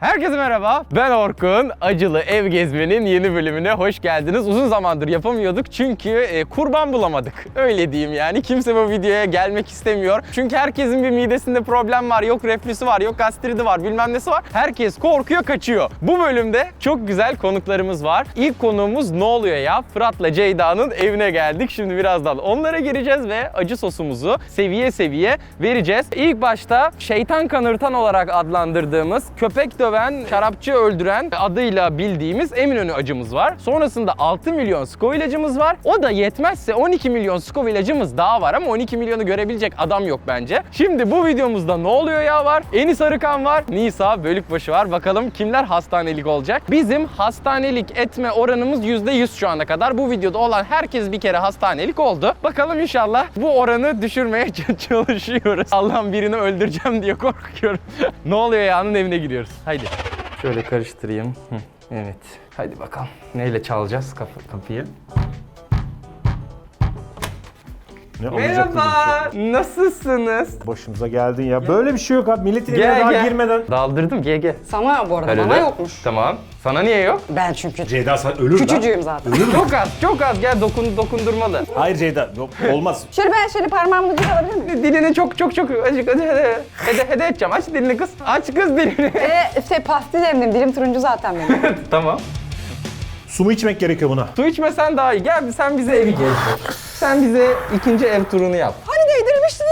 Herkese merhaba. Ben Orkun. Acılı Ev Gezme'nin yeni bölümüne hoş geldiniz. Uzun zamandır yapamıyorduk çünkü e, kurban bulamadık. Öyle diyeyim yani. Kimse bu videoya gelmek istemiyor. Çünkü herkesin bir midesinde problem var. Yok reflüsü var, yok gastridi var, bilmem nesi var. Herkes korkuyor, kaçıyor. Bu bölümde çok güzel konuklarımız var. İlk konuğumuz ne oluyor ya? Fırat'la Ceyda'nın evine geldik. Şimdi birazdan onlara gireceğiz ve acı sosumuzu seviye seviye vereceğiz. İlk başta şeytan kanırtan olarak adlandırdığımız köpek döven, şarapçı öldüren adıyla bildiğimiz Eminönü acımız var. Sonrasında 6 milyon Scoville acımız var. O da yetmezse 12 milyon Scoville acımız daha var ama 12 milyonu görebilecek adam yok bence. Şimdi bu videomuzda ne oluyor ya var? Enis Arıkan var, Nisa Bölükbaşı var. Bakalım kimler hastanelik olacak? Bizim hastanelik etme oranımız %100 şu ana kadar. Bu videoda olan herkes bir kere hastanelik oldu. Bakalım inşallah bu oranı düşürmeye çalışıyoruz. Allah'ım birini öldüreceğim diye korkuyorum. ne oluyor ya'nın evine gidiyoruz. Haydi. Şöyle karıştırayım. Hı, Evet. Haydi bakalım. Neyle çalacağız kapı, kapıyı? Ne Merhaba. Nasılsınız? Başımıza geldin ya. Böyle bir şey yok abi. Evine Gel daha gel. girmeden. Daldırdım GG. Sana bu arada bana yokmuş. Tamam. Sana niye yok? Ben çünkü Ceyda sen ölür lan. küçücüğüm zaten. Çok az, çok az. Gel dokun, dokundurmalı. Hayır Ceyda. Yok, olmaz. Şöyle ben şöyle parmağımı ucuna alabilir miyim? Dilini çok çok çok acık hadi hadi hadi hadi edeceğim. Aç dilini kız. Aç kız dilini. Ee, şey pastil emdim. Dilim turuncu zaten benim. tamam. Su mu içmek gerekiyor buna? Su içmesen daha iyi. Gel sen bize evi gez. Sen bize ikinci ev turunu yap. hani değdirmiştin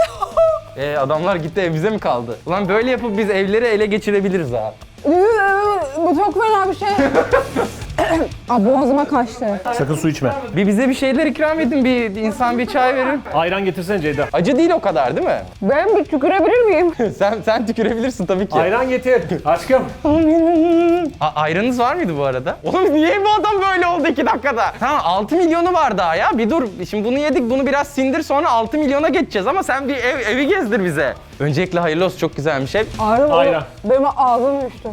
Ee, adamlar gitti ev bize mi kaldı? Ulan böyle yapıp biz evleri ele geçirebiliriz ha. Bu çok fena bir şey. Aa, boğazıma kaçtı. Sakın su içme. Bir bize bir şeyler ikram edin. Bir insan bir çay verin. Ayran getirsene Ceyda. Acı değil o kadar değil mi? Ben bir tükürebilir miyim? sen sen tükürebilirsin tabii ki. Ayran getir. Aşkım. A- ayranınız var mıydı bu arada? Oğlum niye bu adam böyle oldu iki dakikada? Tamam 6 milyonu var daha ya. Bir dur. Şimdi bunu yedik bunu biraz sindir sonra 6 milyona geçeceğiz ama sen bir ev, evi gezdir bize. Öncelikle hayırlı olsun çok güzelmiş ev. Ağrı Ayran. Benim ağzım düştü.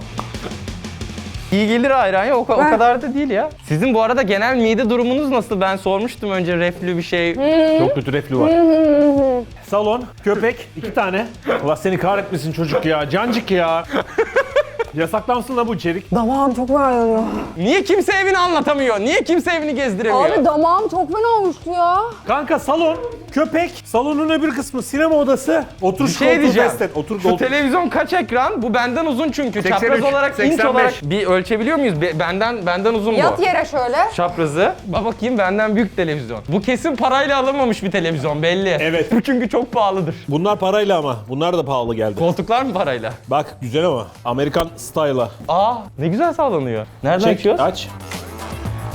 İyi gelir ayran ya o, ka- o Ben- kadar da değil ya. Sizin bu arada genel mide durumunuz nasıl? Ben sormuştum önce reflü bir şey. Çok kötü reflü var. Salon, köpek, iki tane. Allah seni kahretmesin çocuk ya. Cancık ya. Yasaklansın la bu içerik. Damağım çok ağrıyor. Niye kimse evini anlatamıyor? Niye kimse evini gezdiremiyor? Abi damağım çok fena olmuştu ya. Kanka salon, köpek, salonun öbür kısmı sinema odası. Otur bir şu şey koltuğu diyeceğim. test et. Otur Şu koltuğu. televizyon kaç ekran? Bu benden uzun çünkü. 83, Çapraz olarak, inç 85. olarak bir ölçebiliyor muyuz? Be- benden benden uzun bu. Yat yere şöyle. Çaprazı. Bak bakayım benden büyük televizyon. Bu kesin parayla alınmamış bir televizyon belli. Evet. Bu çünkü çok pahalıdır. Bunlar parayla ama. Bunlar da pahalı geldi. Koltuklar mı parayla? Bak güzel ama. Amerikan style'a. Aa ne güzel sallanıyor. Nereden Çek, açıyoruz? aç.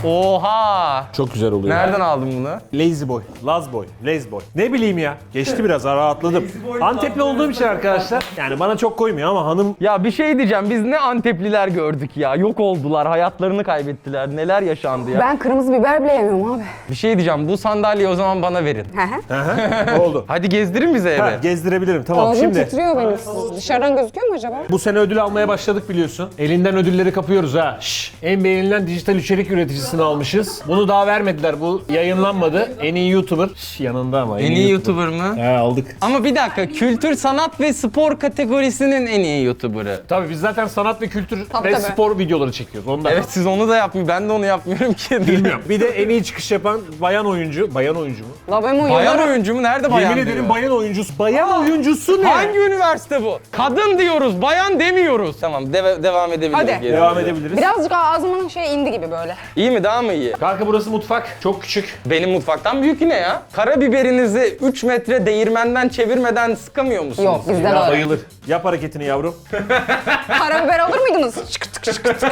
Oha. Çok güzel oluyor. Nereden aldın bunu? Lazy boy, laz boy, lazy boy. Ne bileyim ya. Geçti biraz rahatladım. Antepli olduğum için arkadaşlar. Yani bana çok koymuyor ama hanım Ya bir şey diyeceğim. Biz ne Antepliler gördük ya. Yok oldular. Hayatlarını kaybettiler. Neler yaşandı ya. Ben kırmızı biber bile yemiyorum abi. Bir şey diyeceğim. Bu sandalyeyi o zaman bana verin. Hı hı. ne oldu? Hadi gezdirin bize Ha, evi. gezdirebilirim tamam Ağzım şimdi. titriyor benim. Dışarıdan gözüküyor mu acaba? Bu sene ödül almaya başladık biliyorsun. Elinden ödülleri kapıyoruz ha. Şş, en beğenilen dijital içerik üreticisini almışız. Bunu daha vermediler. Bu yayınlanmadı. En iyi YouTuber. Şş, yanında ama. En iyi YouTuber mı? He aldık. Ama bir dakika. Kültür, sanat ve spor kategorisinin en iyi YouTuber'ı. Tabii biz zaten sanat ve kültür Tabii, ve tabii. spor videoları çekiyoruz. Ondan. Evet siz onu da yapmıyor. Ben de onu yapmıyorum ki. Bilmiyorum. Bir de en iyi çıkış yapan bayan oyuncu. Bayan oyuncu mu? La ben Bayan uyuyorum. oyuncu mu? Nerede bayan Yemin ederim diyor? bayan oyuncusu. Bayan oyuncusu ne? Hangi üniversite bu? Kadın diyoruz, bayan demiyoruz. Tamam, deve- devam edebiliriz. Hadi. geri. Devam edebiliriz. Birazcık ağzımın şey indi gibi böyle. İyi mi, daha mı iyi? Kanka burası mutfak. Çok küçük. Benim mutfaktan büyük yine ya. Karabiberinizi 3 metre değirmenden çevirmeden sıkamıyor musunuz? Yok bizden Ya öyle. bayılır. Yap hareketini yavrum. Karabiber alır mıydınız? Çık tık çık tık.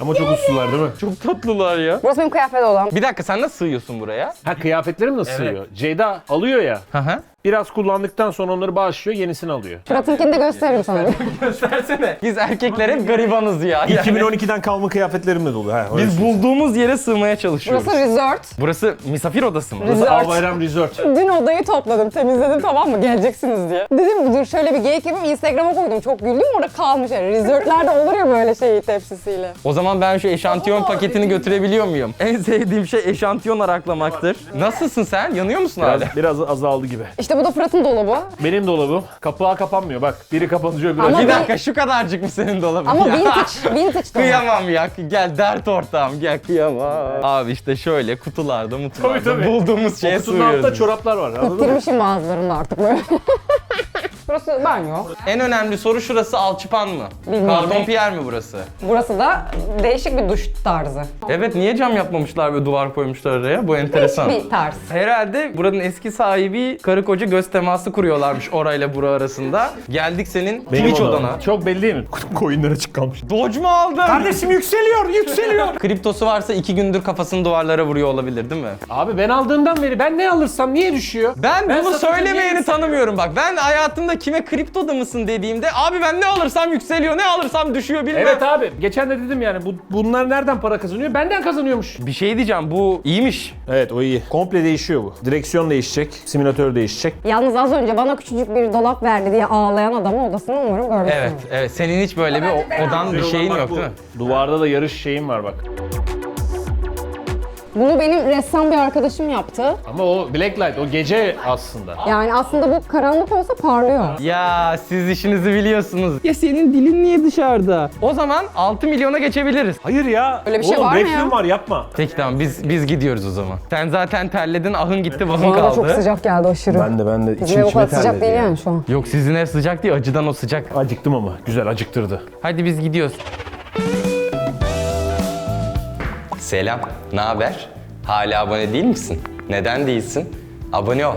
Ama çok uslular değil mi? Çok tatlılar ya. Burası benim kıyafet odam. Bir dakika sen nasıl sığıyorsun buraya? Ha kıyafetlerim nasıl sığıyor? Ceyda alıyor ya. Hı hı. Biraz kullandıktan sonra onları bağışlıyor, yenisini alıyor. Fırat'ınkini de gösteririm sana. Göstersene. Biz erkekler hep garibanız ya. Yani 2012'den kalma kıyafetlerimle dolu. Ha, biz bulduğumuz yere sığmaya çalışıyoruz. Burası resort. Burası misafir odası mı? Resort. Albayram Resort. Dün odayı topladım, temizledim tamam mı? Geleceksiniz diye. Dedim dur şöyle bir geyik yapayım Instagram'a koydum. Çok güldüm orada kalmış yani. Resortlerde olur ya böyle şey tepsisiyle. O zaman ben şu eşantiyon paketini götürebiliyor muyum? En sevdiğim şey eşantiyon araklamaktır. Nasılsın sen? Yanıyor musun hala? Biraz, biraz azaldı gibi. İşte İşte bu da Fırat'ın dolabı. Benim dolabım. Kapağı kapanmıyor bak. Biri kapanıyor öbürü Ama. Bir dakika şu kadarcık mı senin dolabın? Ama ya? vintage, vintage dolap. Kıyamam ya. Gel dert ortağım gel kıyamam. Abi işte şöyle kutularda mutlularda Tabii, tabii. bulduğumuz şeye kutunun altında sığıyoruz. çoraplar var anladın mı? Bitirmişim bazılarını artık böyle. Burası banyo. En önemli soru şurası alçıpan mı? Bilmiyorum. Karton piyer mi burası? Burası da değişik bir duş tarzı. Evet niye cam yapmamışlar ve duvar koymuşlar araya? Bu enteresan. Bir tarz. Herhalde buranın eski sahibi karı koca göz teması kuruyorlarmış orayla bura arasında. Geldik senin Twitch odam. odana. Çok belli değil mi? Koyunlar açık kalmış. Doge mu aldın? Kardeşim yükseliyor, yükseliyor. Kriptosu varsa iki gündür kafasını duvarlara vuruyor olabilir değil mi? Abi ben aldığımdan beri ben ne alırsam niye düşüyor? Ben, Ben bunu söylemeyeni tanımıyorum bak. Ben hayatımda kime kriptoda mısın dediğimde abi ben ne alırsam yükseliyor, ne alırsam düşüyor bilmem. Evet abi. Geçen de dedim yani bu, bunlar nereden para kazanıyor? Benden kazanıyormuş. Bir şey diyeceğim bu iyiymiş. Evet o iyi. Komple değişiyor bu. Direksiyon değişecek, simülatör değişecek. Yalnız az önce bana küçücük bir dolap verdi diye ağlayan adamı odasını umarım görmüşsün. Evet, evet. Senin hiç böyle bir odan bir şeyin yok değil mi? Duvarda da yarış şeyim var bak. Bunu benim ressam bir arkadaşım yaptı. Ama o blacklight, o gece aslında. Yani aslında bu karanlık olsa parlıyor. Ya siz işinizi biliyorsunuz. Ya senin dilin niye dışarıda? O zaman 6 milyona geçebiliriz. Hayır ya. Öyle bir şey Oğlum, var mı ya? var yapma. Peki tamam biz biz gidiyoruz o zaman. Sen zaten terledin, ahın gitti, vahın Bana da kaldı. çok sıcak geldi aşırı. de ben de Bizim ev o kadar sıcak değil yani şu an. Yok sizin ev sıcak değil, acıdan o sıcak. Acıktım ama güzel acıktırdı. Hadi biz gidiyoruz. Selam, ne haber? Hala abone değil misin? Neden değilsin? Abone ol,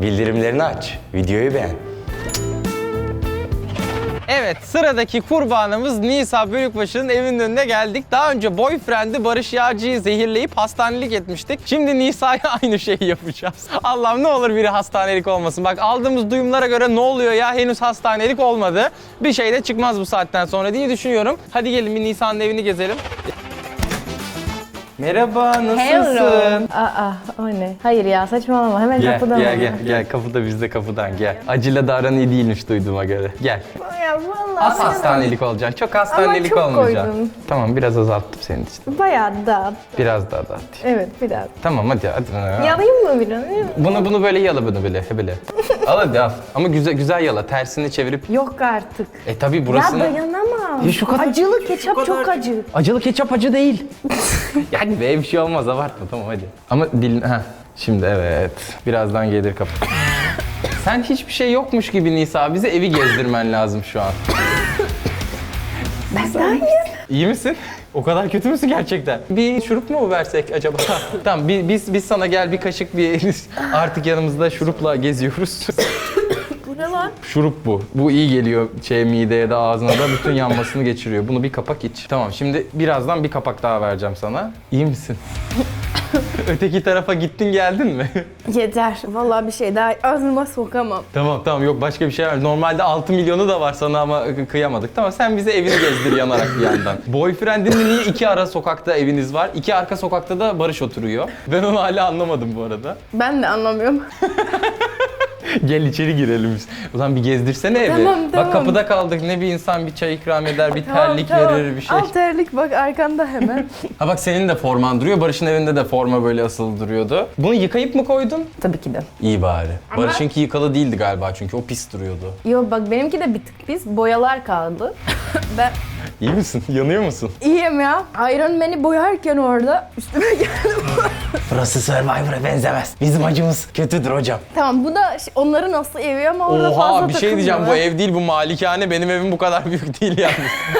bildirimlerini aç, videoyu beğen. Evet, sıradaki kurbanımız Nisa Bölükbaşı'nın evinin önüne geldik. Daha önce boyfriend'i Barış Yağcı'yı zehirleyip hastanelik etmiştik. Şimdi Nisa'ya aynı şeyi yapacağız. Allah'ım ne olur biri hastanelik olmasın. Bak aldığımız duyumlara göre ne oluyor ya henüz hastanelik olmadı. Bir şey de çıkmaz bu saatten sonra diye düşünüyorum. Hadi gelin bir Nisa'nın evini gezelim. Merhaba, nasılsın? Aa, o ne? Hayır ya saçmalama hemen Gel, kapıdan gel, gel, gel. Kapıda bizde kapıdan gel. Acıyla da aran iyi değilmiş duyduğuma göre. Gel. Ya vallahi. Az hastanelik olacaksın. Çok hastanelik çok olmayacaksın. koydum. Tamam biraz azalttım senin için. Bayağı da. Biraz daha da atayım. Evet biraz. Tamam hadi hadi. Yalayayım mı biraz? Bunu bunu böyle yala bunu böyle böyle. al hadi al. Ama güzel güzel yala. Tersini çevirip. Yok artık. E tabi Ya burasını. dayanamam. Ya şu kadar- Acılı ketçap çok acı. Acılı ketçap acı değil. yani be bir şey olmaz abartma tamam hadi. Ama dilin ha şimdi evet. Birazdan gelir kapı. Sen hiçbir şey yokmuş gibi Nisa. Bize evi gezdirmen lazım şu an. Ben İyi misin? O kadar kötü müsün gerçekten? Bir şurup mu versek acaba? tamam bi- biz biz sana gel bir kaşık bir artık yanımızda şurupla geziyoruz. Bu ne lan? Şurup bu. Bu iyi geliyor şey mideye de ağzına da bütün yanmasını geçiriyor. Bunu bir kapak iç. Tamam şimdi birazdan bir kapak daha vereceğim sana. İyi misin? Öteki tarafa gittin geldin mi? Yeter. Vallahi bir şey daha ağzıma sokamam. tamam tamam yok başka bir şey var. Normalde 6 milyonu da var sana ama kıyamadık. Tamam sen bize evini gezdir yanarak bir yandan. Boyfriendinle niye iki ara sokakta eviniz var? İki arka sokakta da Barış oturuyor. Ben onu hala anlamadım bu arada. Ben de anlamıyorum. Gel içeri girelim biz. Zaman bir gezdirsene evi. Tamam, Bak tamam. kapıda kaldık. Ne bir insan bir çay ikram eder, bir Tamam, terlik tamam. verir, bir şey. Al terlik bak arkanda hemen. Ha bak senin de forman duruyor. Barış'ın evinde de forma böyle asılı duruyordu. Bunu yıkayıp mı koydun? Tabii ki de. İyi bari. Barış'ınki yıkalı değildi galiba çünkü o pis duruyordu. Yo bak benimki de bir tık pis. Boyalar kaldı. ben İyi misin? Yanıyor musun? iyiyim ya. Iron Man'i boyarken orada üstüme geldi. Burası Survivor'a benzemez. Bizim acımız kötüdür hocam. tamam bu da ş- onların aslı evi ama orada fazla Oha bir şey diyeceğim bu ev değil bu malikane benim evim bu kadar büyük değil yani.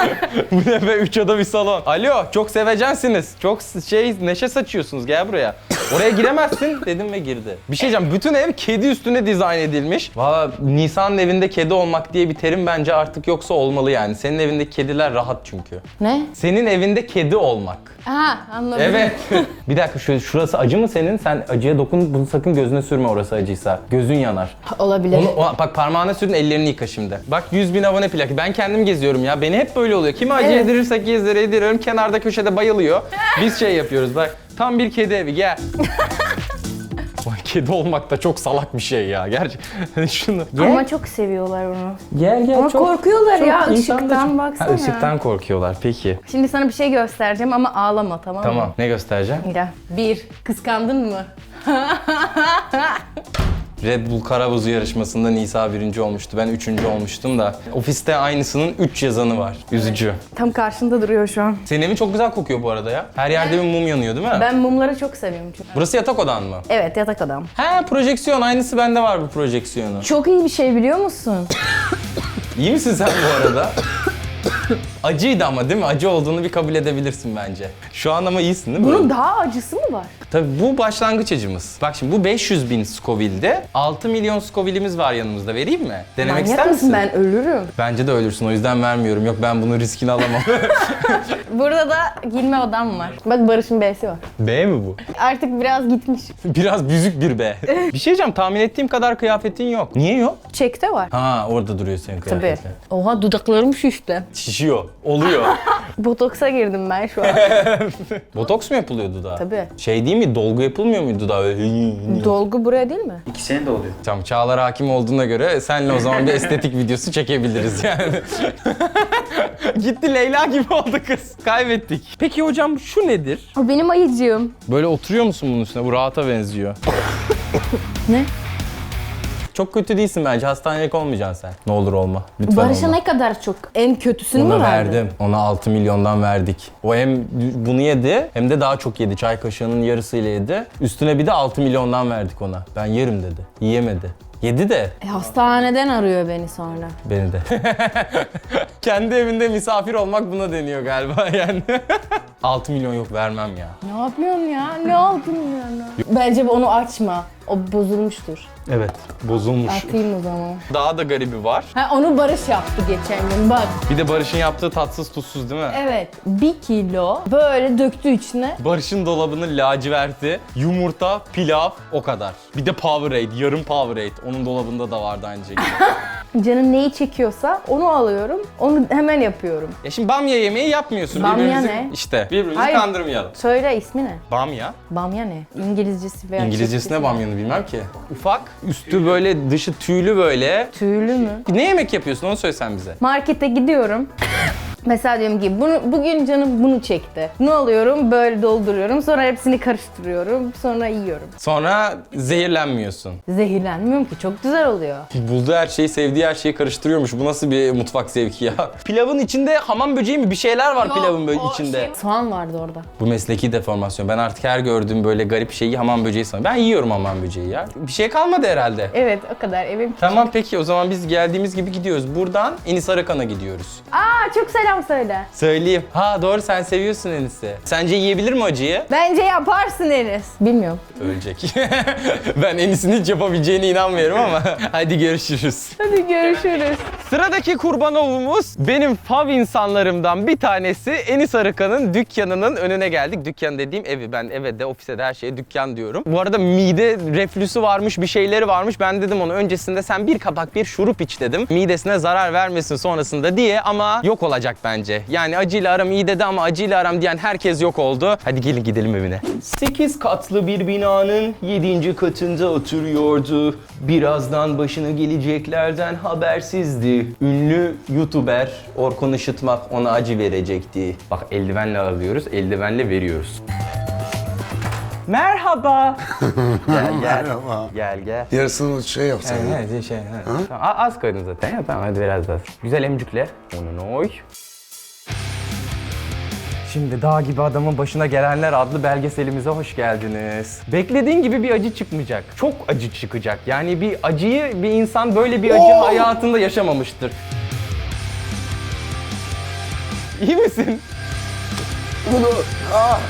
bu ne be 3 oda bir salon. Alo çok sevecensiniz. Çok s- şey neşe saçıyorsunuz gel buraya. Oraya giremezsin dedim ve girdi. Bir şey diyeceğim bütün ev kedi üstüne dizayn edilmiş. Valla Nisan'ın evinde kedi olmak diye bir terim bence artık yoksa olmalı yani. Senin evinde kediler rahat çünkü. Ne? Senin evinde kedi olmak. Ha anladım. Evet. bir dakika şu, şurası acı mı senin? Sen acıya dokun bunu sakın gözüne sürme orası acıysa. Gözün yanar. Olabilir. Onu, o- bak parmağına sürdün ellerini yıka şimdi. Bak 100 bin abone plakı. Ben kendim geziyorum ya. Beni hep böyle oluyor. Kimi acı Evet. yedirirsek gezdir yediriyorum. Kenarda köşede bayılıyor. Biz şey yapıyoruz bak. Tam bir kedi evi gel. Kedi olmak da çok salak bir şey ya. Gerçekten şunu. Gel. Ama çok seviyorlar onu. gel gel. Ama korkuyorlar ya insan da ışıktan çok- baksana. Ha, ışıktan korkuyorlar peki. Şimdi sana bir şey göstereceğim ama ağlama tamam mı? Tamam ne göstereceğim? Gel. Bir, kıskandın mı? Red Bull Karabuzu yarışmasında Nisa birinci olmuştu. Ben üçüncü olmuştum da. Ofiste aynısının 3 yazanı var. Üzücü. Tam karşında duruyor şu an. Senin evin çok güzel kokuyor bu arada ya. Her yerde bir mum yanıyor değil mi? Ben mumları çok seviyorum çünkü. Burası yatak odan mı? Evet yatak adam. He projeksiyon aynısı bende var bu projeksiyonu. Çok iyi bir şey biliyor musun? İyi misin sen bu arada? Acıydı ama değil mi? Acı olduğunu bir kabul edebilirsin bence. Şu an ama iyisin değil mi? Bunun daha acısı mı var? Tabii bu başlangıç acımız. Bak şimdi bu 500 bin Scoville'de 6 milyon Scoville'imiz var yanımızda. Vereyim mi? Denemek ister Manyak misin? mısın? Ben ölürüm. Bence de ölürsün o yüzden vermiyorum. Yok ben bunun riskini alamam. Burada da giyinme odam var. Bak Barış'ın B'si var. B mi bu? Artık biraz gitmiş. Biraz büzük bir B. bir şey diyeceğim tahmin ettiğim kadar kıyafetin yok. Niye yok? Çekte var. Ha orada duruyor senin Tabii. kıyafetin. Oha dudaklarım şişti. Şişiyor. Oluyor. Botoksa girdim ben şu an. Botoks mu yapılıyordu daha? Tabii. Şey değil mi? Dolgu yapılmıyor muydu daha? Öyle Dolgu buraya değil mi? İkisine de oluyor. Tamam Çağlar hakim olduğuna göre senle o zaman bir estetik videosu çekebiliriz yani. Gitti Leyla gibi oldu kız. Kaybettik. Peki hocam şu nedir? O benim ayıcığım. Böyle oturuyor musun bunun üstüne? Bu rahata benziyor. Ne? Çok kötü değilsin bence. Hastanelik olmayacaksın sen. Ne olur olma. Lütfen Barış'a olma. ne kadar çok? En kötüsünü Ona mü verdin? verdim. Ona 6 milyondan verdik. O hem bunu yedi hem de daha çok yedi. Çay kaşığının yarısıyla yedi. Üstüne bir de 6 milyondan verdik ona. Ben yerim dedi. Yiyemedi. Yedi de E, hastaneden arıyor beni sonra. beni de. Kendi evinde misafir olmak buna deniyor galiba yani. 6 milyon yok vermem ya. Ne yapıyorsun ya? Ne aldın ya? Bence onu açma. O bozulmuştur. Evet. Bozulmuş. Atayım o zaman. Daha da garibi var. Ha onu Barış yaptı geçen gün bak. Bir de Barış'ın yaptığı tatsız tuzsuz değil mi? Evet. Bir kilo böyle döktü içine. Barış'ın dolabının laciverti, yumurta, pilav o kadar. Bir de Powerade, yarım Powerade. Onun dolabında da vardı aynı şekilde. Canım neyi çekiyorsa onu alıyorum. Onu hemen yapıyorum. ya şimdi bamya yemeği yapmıyorsun. Bamya Birbirimizi- ne? İşte birbirimizi Hayır. kandırmayalım. Söyle ismi ne? Bamya. Bamya ne? İngilizcesi veya İngilizcesine Türkçesi ne? bamyanı bilmem ki. Ufak, üstü böyle, dışı tüylü böyle. Tüylü mü? Ne yemek yapıyorsun onu söylesen bize. Markete gidiyorum. Mesela diyorum ki bunu, bugün canım bunu çekti. Ne alıyorum? Böyle dolduruyorum. Sonra hepsini karıştırıyorum. Sonra yiyorum. Sonra zehirlenmiyorsun. Zehirlenmiyorum ki. Çok güzel oluyor. Bulduğu her şeyi, sevdiği her şeyi karıştırıyormuş. Bu nasıl bir mutfak zevki ya? Pilavın içinde hamam böceği mi? Bir şeyler var pilavın böyle içinde. Soğan vardı orada. Bu mesleki deformasyon. Ben artık her gördüğüm böyle garip şeyi hamam böceği sanıyorum. Ben yiyorum hamam böceği ya. Bir şey kalmadı herhalde. Evet o kadar evim. Tamam peki o zaman biz geldiğimiz gibi gidiyoruz. Buradan Enis Arakan'a gidiyoruz. Aa çok selam söyle. Söyleyeyim. Ha doğru sen seviyorsun Enis'i. Sence yiyebilir mi acıyı? Bence yaparsın Enes. Bilmiyorum. Ölecek. ben Enis'in hiç yapabileceğine inanmıyorum ama hadi görüşürüz. Hadi görüşürüz. Sıradaki kurban ovumuz benim fav insanlarımdan bir tanesi Enis Arıkan'ın dükkanının önüne geldik. Dükkan dediğim evi. Ben eve de ofise de her şeye dükkan diyorum. Bu arada mide reflüsü varmış bir şeyleri varmış. Ben dedim ona öncesinde sen bir kapak bir şurup iç dedim. Midesine zarar vermesin sonrasında diye ama yok olacak bence. Yani acıyla aram iyi dedi ama acıyla aram diyen herkes yok oldu. Hadi gelin gidelim evine. 8 katlı bir binanın 7. katında oturuyordu. Birazdan başına geleceklerden habersizdi. Ünlü YouTuber Orkun Işıtmak ona acı verecekti. Bak eldivenle alıyoruz, eldivenle veriyoruz. Merhaba. gel gel. Merhaba. Gel gel. Yarısını şey yapsaydın. Evet, şey, evet. Tamam, az koydun zaten ya. Tamam hadi biraz daha. Güzel emcükle. Onun oy. Şimdi Dağ gibi adamın başına gelenler adlı belgeselimize hoş geldiniz. Beklediğin gibi bir acı çıkmayacak. Çok acı çıkacak. Yani bir acıyı bir insan böyle bir acı hayatında yaşamamıştır. İyi misin? Bunu, ah,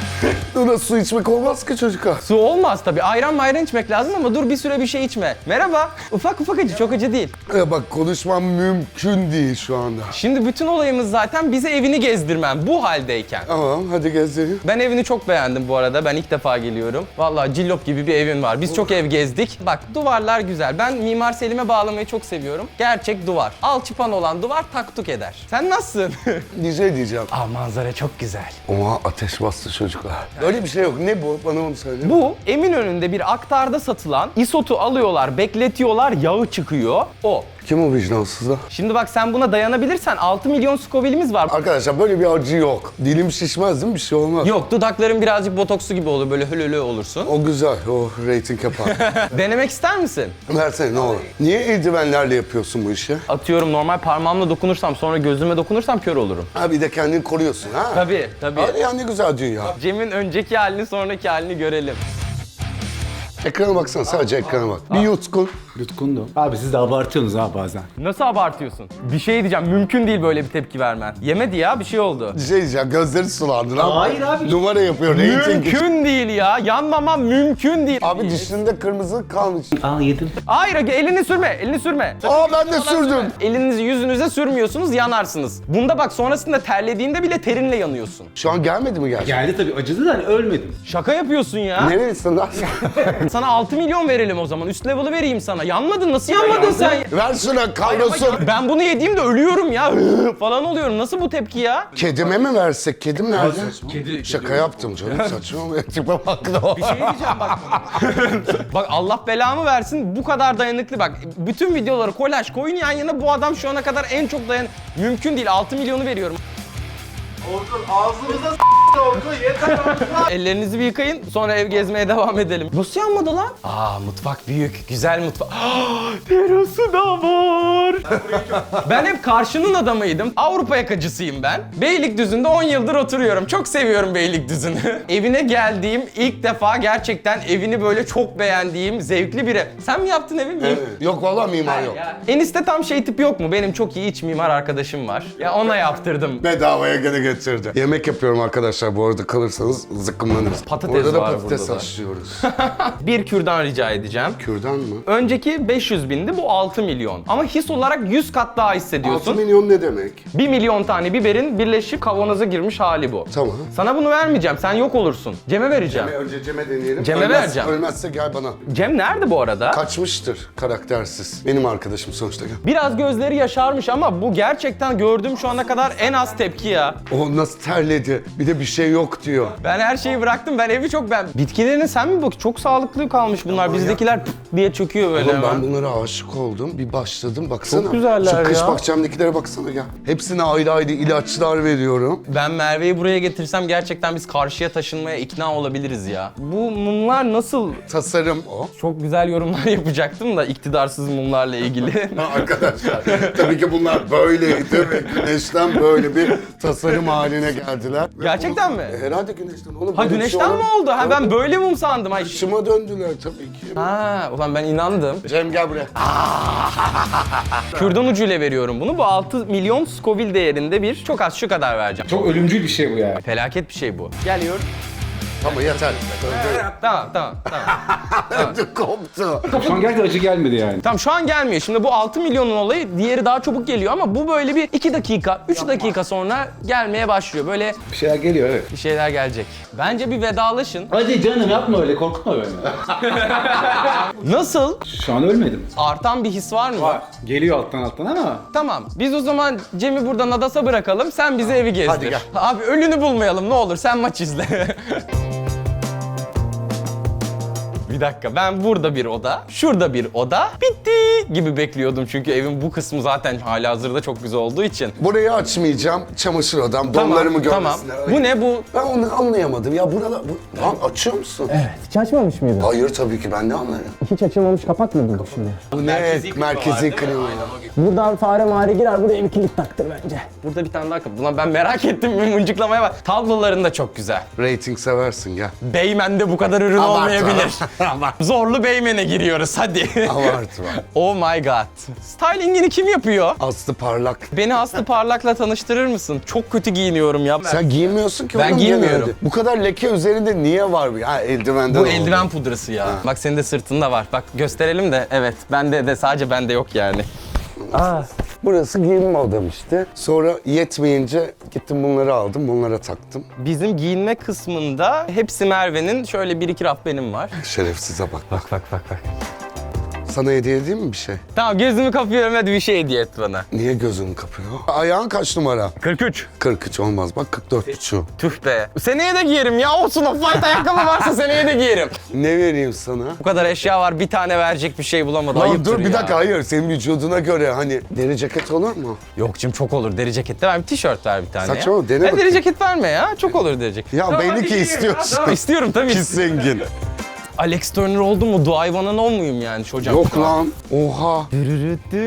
buna su içmek olmaz ki çocuklar. Su olmaz tabii. Ayran mayran içmek lazım ama dur bir süre bir şey içme. Merhaba. Ufak ufak acı, çok acı değil. Ya bak konuşmam mümkün değil şu anda. Şimdi bütün olayımız zaten bize evini gezdirmen bu haldeyken. Tamam hadi gezelim. Ben evini çok beğendim bu arada. Ben ilk defa geliyorum. Vallahi cillop gibi bir evin var. Biz çok ev gezdik. Bak duvarlar güzel. Ben Mimar Selim'e bağlamayı çok seviyorum. Gerçek duvar. Alçıpan olan duvar taktuk eder. Sen nasılsın? Bir şey diyeceğim. Aa manzara çok güzel. Ama ateş bastı çocuklar. Öyle bir şey yok. Ne bu? Bana onu söyle. Bu Eminönü'nde bir aktarda satılan isotu alıyorlar, bekletiyorlar, yağı çıkıyor. O. Kim o vicdansızlar? Şimdi bak sen buna dayanabilirsen 6 milyon Scoville'imiz var. Arkadaşlar böyle bir acı yok. Dilim şişmez değil mi? Bir şey olmaz. Yok dudakların birazcık botokslu gibi olur böyle hölölö olursun. O güzel. O rating yapar. Denemek ister misin? Versene ne olur. Niye eldivenlerle yapıyorsun bu işi? Atıyorum normal parmağımla dokunursam sonra gözüme dokunursam kör olurum. Ha bir de kendini koruyorsun ha? Tabii tabii. Hadi ya ne güzel dünya. Cem'in önceki halini sonraki halini görelim. Ekrana baksana sadece ekrana bak. Bir yutkun. Yutkundum. Abi siz de abartıyorsunuz ha bazen. Nasıl abartıyorsun? Bir şey diyeceğim mümkün değil böyle bir tepki vermen. Yemedi ya bir şey oldu. Bir şey diyeceğim gözleri sulandı lan. Hayır abi. Numara yapıyor için. Mümkün değil ya. Yanmamam mümkün değil. Abi dişinde kırmızı kalmış. Aa yedim. Hayır elini sürme, elini sürme. Aa ben de sürdüm. Elinizi yüzünüze sürmüyorsunuz, yanarsınız. Bunda bak sonrasında terlediğinde bile terinle yanıyorsun. Şu an gelmedi mi gerçekten? Geldi tabii acıdı da hani ölmedim. Şaka yapıyorsun ya. Nerelisin lan? Sana 6 milyon verelim o zaman. Üst level'ı vereyim sana. Yanmadın. Nasıl yanmadın sen? Ver şuna kavrulsun. Ben bunu yediğimde ölüyorum ya. falan oluyorum. Nasıl bu tepki ya? Kedime mi versek? Kedim nerede? Kedi, Şaka yaptım canım saçma mı? Tipe bak da o. Bir şey diyeceğim bak. bak Allah belamı versin bu kadar dayanıklı bak. Bütün videoları kolaj koyun yan yana bu adam şu ana kadar en çok dayan... Mümkün değil 6 milyonu veriyorum. Ellerinizi bir yıkayın sonra ev gezmeye devam edelim. Nasıl yanmadı lan? Aa mutfak büyük, güzel mutfak. Terası da var. ben hep karşının adamıydım. Avrupa yakacısıyım ben. Beylikdüzü'nde 10 yıldır oturuyorum. Çok seviyorum Beylikdüzü'nü. Evine geldiğim ilk defa gerçekten evini böyle çok beğendiğim zevkli biri. Sen mi yaptın evi mi? Yok valla mimar yok. Enis'te tam şey tip yok mu? Benim çok iyi iç mimar arkadaşım var. Ya ona yaptırdım. Bedavaya gene getirdi. Yemek yapıyorum arkadaşlar bu arada kalırsanız zıkkımlanırız. Patates Burada da var patates burada da. haşlıyoruz. Bir kürdan rica edeceğim. Kürdan mı? Önceki 500 bindi bu 6 milyon. Ama his olarak 100 kat daha 6 hissediyorsun. milyon ne demek? 1 milyon tane biberin birleşip kavanoza girmiş hali bu. Tamam. Sana bunu vermeyeceğim. Sen yok olursun. Cem'e vereceğim. Önce Cem'e deneyelim. Cem'e Ölmez- vereceğim. Ölmezse gel bana. Cem nerede bu arada? Kaçmıştır karaktersiz. Benim arkadaşım sonuçta gel. Biraz gözleri yaşarmış ama bu gerçekten gördüğüm şu ana kadar en az tepki ya. O nasıl terledi? Bir de bir şey yok diyor. Ben her şeyi bıraktım. Ben evi çok ben. Bitkilerini sen mi bak? Çok sağlıklı kalmış bunlar. Bizdekiler pıt diye çöküyor böyle Oğlum hemen. ben bunlara aşık oldum. Bir başladım baksana. Çok güzeller Şu kış ya. bahçemdekilere baksana gel. Hepsine ayrı ayrı ilaçlar veriyorum. Ben Merve'yi buraya getirsem gerçekten biz karşıya taşınmaya ikna olabiliriz ya. Bu mumlar nasıl? Tasarım o. Çok güzel yorumlar yapacaktım da iktidarsız mumlarla ilgili. Ha, Arkadaşlar tabii ki bunlar böyleydi ve güneşten böyle bir tasarım haline geldiler. Ve Gerçekten bunu- mi? E, Herhalde güneşten. Oğlum, ha böyle bir güneşten mi oldu? Ha ben böyle mum sandım. Ay. Işıma döndüler tabii ki. Ha, ulan ben inandım. Cem gel buraya. Kürdan ucuyla veriyorum bunu. Bu 6 milyon Scoville değerinde bir. Çok az şu kadar vereceğim. Çok ölümcül bir şey bu ya. Felaket bir şey bu. Geliyor. Ama yeter. Tamam tamam tamam. Öldü koptu. Şu an gerçekten acı gelmedi yani. Tamam şu an gelmiyor. Şimdi bu 6 milyonun olayı diğeri daha çabuk geliyor ama bu böyle bir 2 dakika, 3 dakika sonra gelmeye başlıyor. Böyle Bir şeyler geliyor evet. bir şeyler gelecek. Bence bir vedalaşın. Hadi canım yapma öyle korkutma beni. Nasıl? Şu an ölmedim. Artan bir his var mı? Geliyor alttan alttan ama Tamam. Biz o zaman Cem'i burada Nadas'a bırakalım. Sen bizi evi gezdir. Hadi gel. Abi ölünü bulmayalım ne olur. Sen maç izle. Bir dakika ben burada bir oda, şurada bir oda, bitti gibi bekliyordum çünkü evin bu kısmı zaten halihazırda çok güzel olduğu için. Burayı açmayacağım. Çamaşır odam. Donlarımı tamam. görmesinler. Bu ne bu? Ben onu anlayamadım. Ya buralar... Bu... Lan açıyor musun? Hiç açmamış mıydın? Hayır tabii ki ben ne anlarım. Hiç açılmamış kapak mı şimdi? Bu ne? Merkezi klima. Buradan fare mare girer buraya bir kilit taktır bence. Burada bir tane daha kapı. Ulan ben merak ettim bir mıncıklamaya bak. Tabloların da çok güzel. Rating seversin gel. Beymen'de bu kadar ürün Abartma. olmayabilir. Zorlu Beymen'e giriyoruz hadi. Abartma. oh my god. Stylingini kim yapıyor? Aslı parlak. Beni Aslı Parlak'la tanıştırır mısın? Çok kötü giyiniyorum ya. Sen giymiyorsun ki Ben oğlum giymiyorum. genelde. Bu kadar leke üzerinde niye var bu? Ha eldivenden Bu oldu. eldiven pudrası ya. Bak senin de sırtında var. Bak gösterelim de evet. Bende de sadece bende yok yani. Burası giyinme odam işte. Sonra yetmeyince gittim bunları aldım, bunlara taktım. Bizim giyinme kısmında hepsi Merve'nin şöyle bir iki raf benim var. Şerefsize bak. Bak bak bak bak. Sana hediye edeyim mi bir şey? Tamam gözümü kapıyorum hadi bir şey hediye et bana. Niye gözünü kapıyor? Ayağın kaç numara? 43. 43 olmaz. Bak 44 buçuğu. Tüh be. Seneye de giyerim ya. Olsun o fight ayakkabı varsa seneye de giyerim. Ne vereyim sana? Bu kadar eşya var bir tane verecek bir şey bulamadım. Lan Ayıptır dur bir ya. dakika hayır senin vücuduna göre hani deri ceket olur mu? Yok canım çok olur deri cekette. Ben bir tişört ver bir tane Saçma ya. mı? Dene Ben deri bakayım. ceket verme ya. Çok olur deri ceket. Ya Tamam, belli hadi ki giyerim. istiyorsun. Tamam, istiyorum tabii. Pis zengin. Alex Turner oldu mu? Duayvan'ın o muyum yani çocuğum? Yok lan. Oha.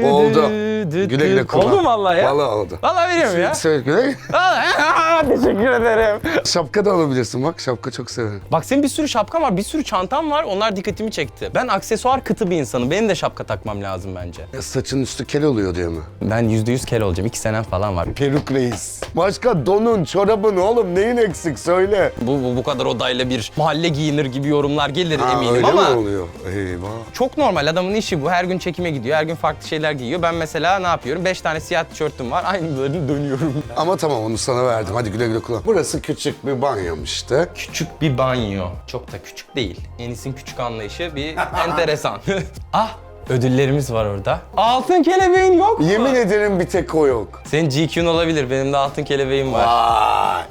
Oldu. Güle güle kullan. Oldu mu vallahi ya? Vallahi oldu. Vallahi veriyorum ya. Söyle güle. Vallahi- Teşekkür ederim. Şapka da alabilirsin bak. Şapka çok severim. Bak senin bir sürü şapkan var, bir sürü çantam var. Onlar dikkatimi çekti. Ben aksesuar kıtı bir insanım. Benim de şapka takmam lazım bence. Ya Saçın üstü kel oluyor diye mi? Ben yüzde yüz kel olacağım. İki senem falan var. Peruk reis. Başka donun, çorabın oğlum neyin eksik söyle. Bu, bu, bu kadar odayla bir mahalle giyinir gibi yorumlar gelir Ha, eminim öyle ama mi oluyor? Eyvah. çok normal adamın işi bu. Her gün çekime gidiyor. Her gün farklı şeyler giyiyor. Ben mesela ne yapıyorum? Beş tane siyah tişörtüm var. Aynılarını dönüyorum. Ama tamam onu sana verdim. Hadi güle güle kullan. Burası küçük bir banyom işte. Küçük bir banyo. Çok da küçük değil. Enis'in küçük anlayışı bir enteresan. ah ödüllerimiz var orada. Altın kelebeğin yok mu? Yemin ederim bir tek o yok. Senin GQ'un olabilir. Benim de altın kelebeğim var. Vay.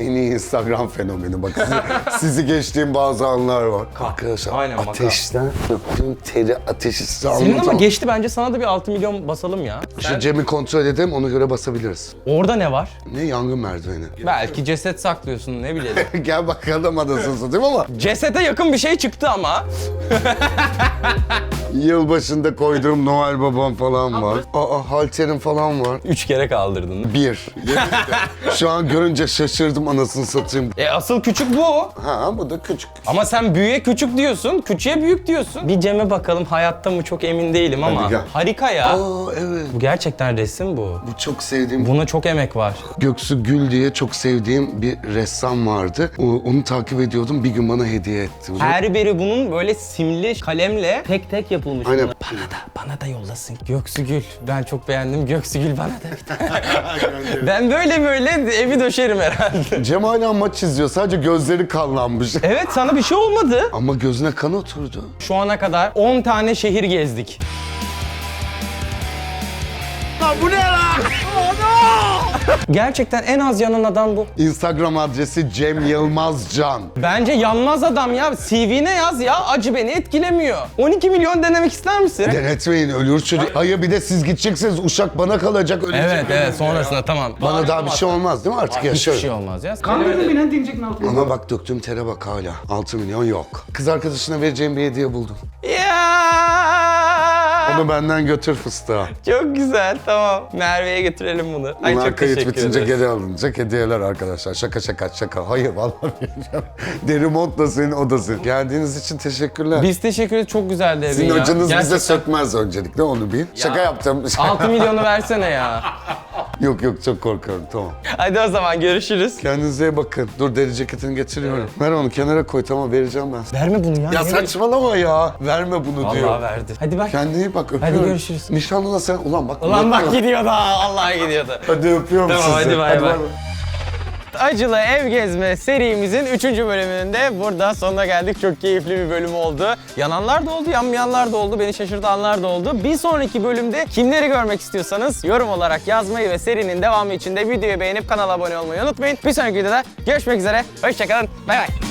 En iyi Instagram fenomeni bak sizi, sizi geçtiğim bazı anlar var. Arkadaşlar Aynen, bak. ateşten döktüğüm teri ateşi size Senin ama anlatamam. geçti bence sana da bir 6 milyon basalım ya. Şu Cem'i kontrol edelim ona göre basabiliriz. Orada ne var? Ne yangın merdiveni. Belki ceset saklıyorsun ne bilelim. Gel bakalım anasını satayım ama Cesete yakın bir şey çıktı ama. yılbaşında koyduğum Noel babam falan var. Aa halterim falan var. Üç kere kaldırdın. Bir. Yemin ederim. Şu an görünce şaşırdım anasını satayım. E asıl küçük bu. Ha bu da küçük. Ama sen büyüğe küçük diyorsun, küçüğe büyük diyorsun. Bir Cem'e bakalım hayatta mı çok emin değilim ama. Hadi gel. Harika ya. Aa evet. Bu gerçekten resim bu. Bu çok sevdiğim Buna çok emek var. Göksu Gül diye çok sevdiğim bir ressam vardı. O- Onu takip ediyordum. Bir gün bana hediye etti. Her biri bunun böyle simli kalemle tek tek yapılmış. Aynen. bunlar. Bana da, bana da yollasın. Göksu Gül. Ben çok beğendim. Göksu Gül bana da bir tane. ben böyle böyle evi döşerim herhalde. Cem hala maç izliyor. Sadece gözleri kanlanmış. Evet sana bir şey olmadı. Ama gözüne kan oturdu. Şu ana kadar 10 tane şehir gezdik. Gerçekten en az yanan adam bu. Instagram adresi Cem Yılmaz Can. Bence yanmaz adam ya. CV'ne yaz ya. Acı beni etkilemiyor. 12 milyon denemek ister misin? Denetmeyin ölür çocuk. Hayır bir de siz gideceksiniz. Uşak bana kalacak. Ölecek Evet evet ya. sonrasında tamam. Bana daha bir şey olmaz değil mi artık Hiçbir yaşıyorum. şey olmaz ya. Kandırdın beni lan diyecektin altına. Ama bak döktüğüm tere bak hala. 6 milyon yok. Kız arkadaşına vereceğim bir hediye buldum. Ya. Onu benden götür fıstığa. Çok güzel tamam. Merve'ye götürelim bunu. Ay Bunlar çok kayıt teşekkür bitince ederiz. geri alınacak hediyeler arkadaşlar. Şaka şaka şaka. Hayır vallahi vereceğim. Deri mont da senin, o da senin. Geldiğiniz için teşekkürler. Biz teşekkür ederiz. Çok güzeldi evin Sizin ya. acınız bize Gerçekten. sökmez öncelikle onu bil. Şaka yaptım. 6 milyonu versene ya. Yok yok çok korkuyorum tamam. Hadi o zaman görüşürüz. Kendinize iyi bakın. Dur deri ceketini getiriyorum. Ver onu kenara koy tamam vereceğim ben. Verme bunu ya. Ya Ne- saçmalama ya. Verme bunu Vallahi diyor. verdi. Hadi bak. Kendine iyi bak öpüyorum. görüşürüz. Nişanlına sen ulan bak. Ulan bak öpüyorum. gidiyor da. Allah gidiyordu. Hadi öpüyorum Tamam, sizi. hadi bay bay. Acılı Ev Gezme serimizin 3. bölümünde burada sonuna geldik. Çok keyifli bir bölüm oldu. Yananlar da oldu, yanmayanlar da oldu, beni şaşırtanlar da oldu. Bir sonraki bölümde kimleri görmek istiyorsanız yorum olarak yazmayı ve serinin devamı için de videoyu beğenip kanala abone olmayı unutmayın. Bir sonraki videoda görüşmek üzere. Hoşçakalın. Bay bay.